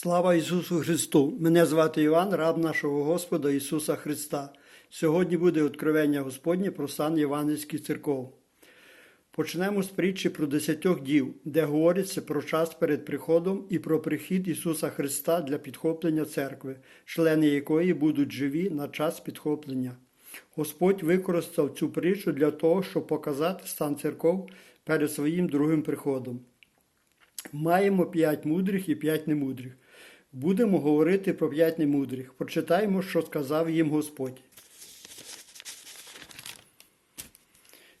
Слава Ісусу Христу! Мене звати Іван, раб нашого Господа Ісуса Христа. Сьогодні буде откровення Господнє про сан Євангельський церков. Почнемо з притчі про десятьох дів, де говориться про час перед приходом і про прихід Ісуса Христа для підхоплення церкви, члени якої будуть живі на час підхоплення. Господь використав цю притчу для того, щоб показати стан церков перед своїм другим приходом. Маємо п'ять мудрих і п'ять немудрих. Будемо говорити про п'ять немудрих. Почитаємо, що сказав їм Господь.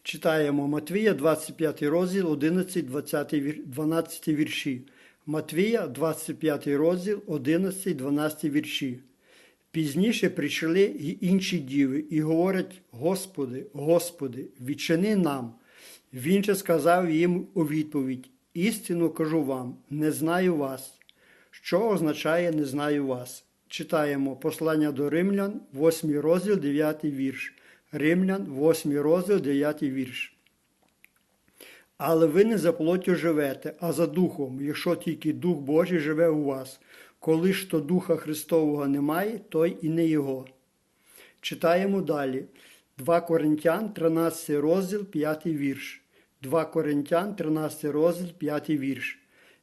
Читаємо Матвія, 25 розділ, 11, 20, 12 вірші. Матвія, 25 розділ, 11, 12 вірші. Пізніше прийшли й інші діви і говорять: Господи, Господи, відчини нам. Він же сказав їм у відповідь: Істину кажу вам, не знаю вас. Що означає не знаю вас? Читаємо послання до Римлян, 8 розділ, 9 вірш. Римлян, 8 розділ, 9 вірш. Але ви не за плоттю живете, а за духом, якщо тільки Дух Божий живе у вас. Коли ж то Духа Христового немає, той і не Його. Читаємо далі. 2 Коринтян, 13 розділ, 5 вірш. 2 Коринтян, 13 розділ, 5 вірш.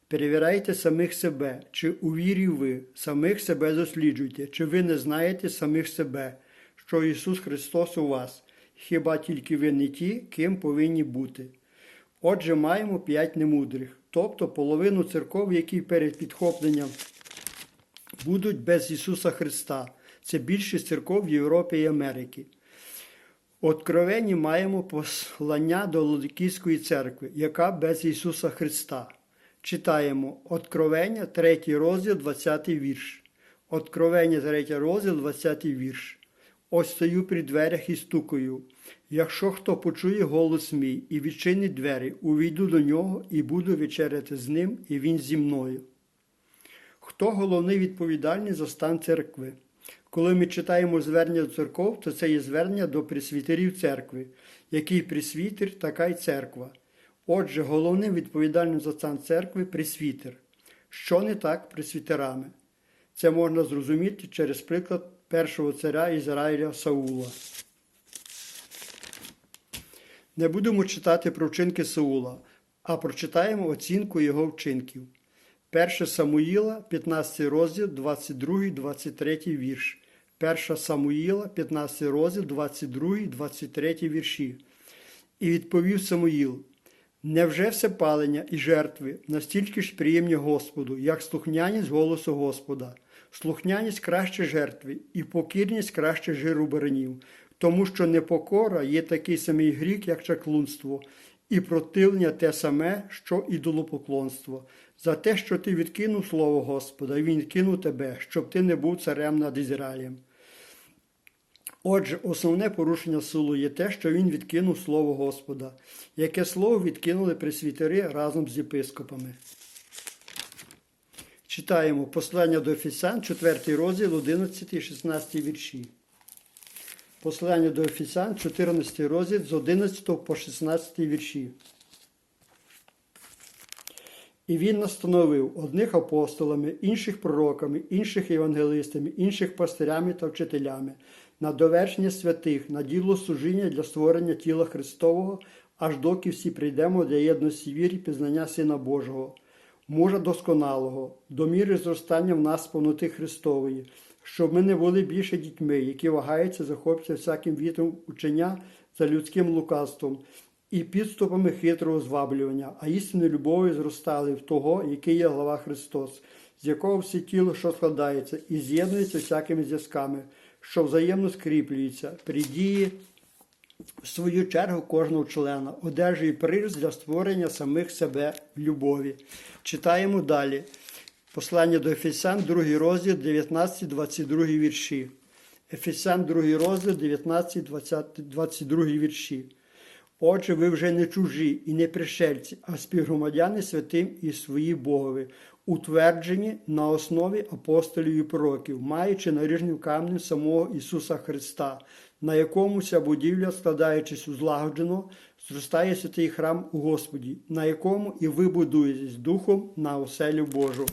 Перевіряйте самих себе, чи у вірі ви, самих себе досліджуйте, чи ви не знаєте самих себе, що Ісус Христос у вас, хіба тільки ви не ті, ким повинні бути. Отже, маємо п'ять немудрих, тобто половину церков, які перед підхопленням будуть без Ісуса Христа. Це більшість церков в Європі і Америки. Откровенні маємо послання до Лодикійської церкви, яка без Ісуса Христа. Читаємо Откровення, 3 розділ, 20 вірш. Откровення, 3 розділ, 20 вірш. Ось стою при дверях і стукаю. Якщо хто почує голос мій і відчинить двері, увійду до нього і буду вечеряти з ним, і він зі мною. Хто головний відповідальний за стан церкви? Коли ми читаємо звернення до церков, то це є звернення до пресвітерів церкви. Який пресвітер, така й церква. Отже, головним відповідальним за стан церкви пресвітер. Що не так пресвітерами? Це можна зрозуміти через приклад першого царя Ізраїля Саула. Не будемо читати про вчинки Саула, а прочитаємо оцінку його вчинків. 1 Самуїла, 15 розділ, 22, 23 вірш. 1 Самуїла, 15 розділ, 22, 23 вірші. І відповів Самуїл: Невже все палення і жертви настільки ж приємні Господу, як слухняність голосу Господа? Слухняність краще жертви, і покірність краще жиру баранів, тому що непокора є такий самий гріх, як чаклунство, і противлення те саме, що ідолопоклонство. За те, що ти відкинув слово Господа, і він кинув тебе, щоб ти не був царем над Ізраїлем. Отже, основне порушення силу є те, що він відкинув слово Господа, яке слово відкинули пресвітери разом з єпископами. Читаємо послання до Ефесян, 4 розділ, 11 і 16 вірші. Послання до Ефесян, 14 розділ з 11 по 16 вірші. І він настановив одних апостолами, інших пророками, інших євангелистами, інших пастирями та вчителями, на довершення святих, на діло служіння для створення тіла Христового, аж доки всі прийдемо для єдності вірі, пізнання Сина Божого, мужа досконалого, до міри зростання в нас повноти Христової, щоб ми не були більше дітьми, які вагаються, захопляться всяким вітром учення за людським лукавством і підступами хитрого зваблювання, а істинною любов'ю зростали в того, який є глава Христос, з якого все тіло, що складається, і з'єднується всякими зв'язками, що взаємно скріплюється, при дії в свою чергу кожного члена, одержує приріст для створення самих себе в любові. Читаємо далі. Послання до Ефесян, 2 розділ, 19-22 вірші. Ефесян, 2 розділ, 19, 20, 22 вірші. Отже, ви вже не чужі і не пришельці, а співгромадяни святим і свої Богові, утверджені на основі апостолів і пророків, маючи наріжню камнем самого Ісуса Христа, на якому ця будівля, складаючись узлагоджено, зростає святий храм у Господі, на якому і ви будуєтесь Духом на оселю Божу.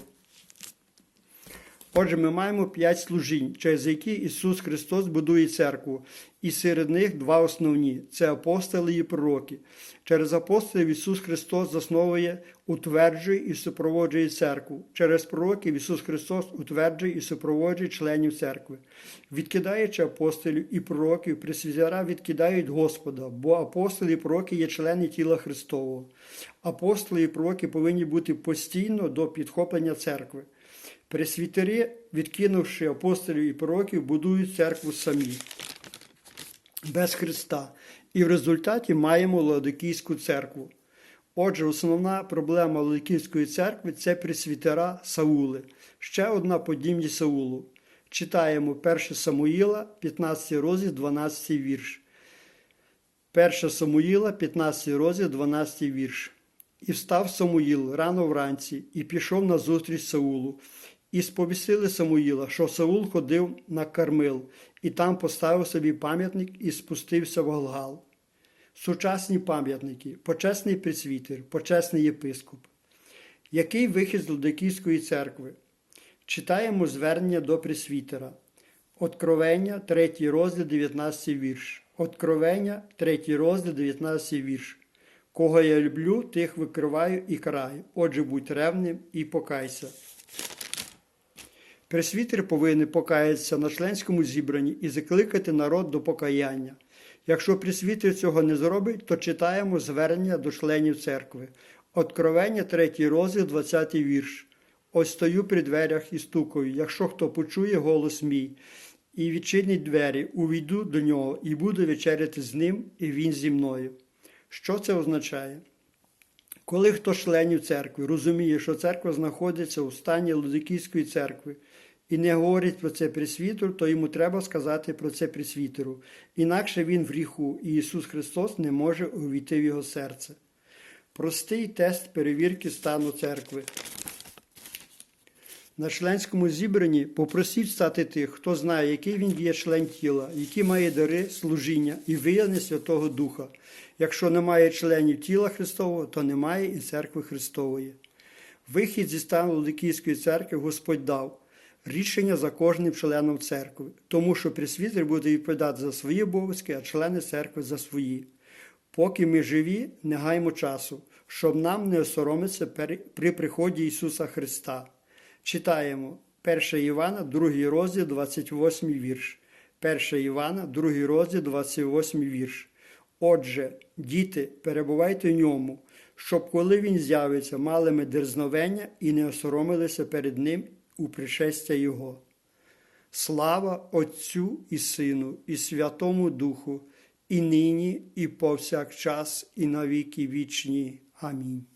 Отже, ми маємо п'ять служінь, через які Ісус Христос будує церкву, і серед них два основні це апостоли і пророки. Через апостолів Ісус Христос засновує, утверджує і супроводжує церкву. Через пророків Ісус Христос утверджує і супроводжує членів церкви. Відкидаючи апостолів і пророків, пресвітера відкидають Господа, бо апостоли і пророки є члени тіла Христового. Апостоли і пророки повинні бути постійно до підхоплення церкви. Пресвітери, відкинувши апостолів і пророків, будують церкву самі, без Христа. І в результаті маємо Ладикійську церкву. Отже, основна проблема Ладикійської церкви це пресвітера Саули. Ще одна подібність Саулу. Читаємо 1 Самуїла, 15 розділ, 12 вірш. 1 Самуїла, 15 розділ, 12 вірш. І встав Самуїл рано вранці, і пішов на зустріч Саулу. І сповістили Самуїла, що Саул ходив на Кармил, і там поставив собі пам'ятник і спустився в Галгал. Сучасні пам'ятники, почесний пресвітер, почесний єпископ. Який вихід з Ладикійської церкви? Читаємо звернення до пресвітера. Откровення, 3 розділ, 19 вірш. Откровення, 3 розділ, 19 вірш. Кого я люблю, тих викриваю і караю. Отже, будь ревним і покайся. Пресвітер повинен покаятися на членському зібранні і закликати народ до покаяння. Якщо пресвітер цього не зробить, то читаємо звернення до членів церкви. Откровення, 3 розділ, 20 вірш. Ось стою при дверях і стукаю. Якщо хто почує голос мій і відчинить двері, увійду до нього і буду вечеряти з ним, і він зі мною. Що це означає? Коли хто членів церкви розуміє, що церква знаходиться у стані Лудикійської церкви і не говорить про це присвітеру, то йому треба сказати про це присвітеру. Інакше він в гріху, і Ісус Христос не може увійти в його серце. Простий тест перевірки стану церкви. На членському зібранні попросіть стати тих, хто знає, який він є член тіла, які має дари служіння і виявлення Святого Духа. Якщо немає членів тіла Христового, то немає і церкви Христової. Вихід зі стану Лудикійської церкви Господь дав рішення за кожним членом церкви, тому що пресвітер буде відповідати за свої обов'язки, а члени церкви за свої. Поки ми живі, не гаймо часу, щоб нам не осоромитися при приході Ісуса Христа. Читаємо 1 Івана, 2 розділ, 28 вірш. 1 Івана, 2 розділ, 28 вірш. Отже, діти, перебувайте в ньому, щоб коли він з'явиться, мали ми дерзновення і не осоромилися перед Ним у пришестя Його. Слава Отцю і Сину, і Святому Духу, і нині, і повсякчас, і навіки вічні. Амінь.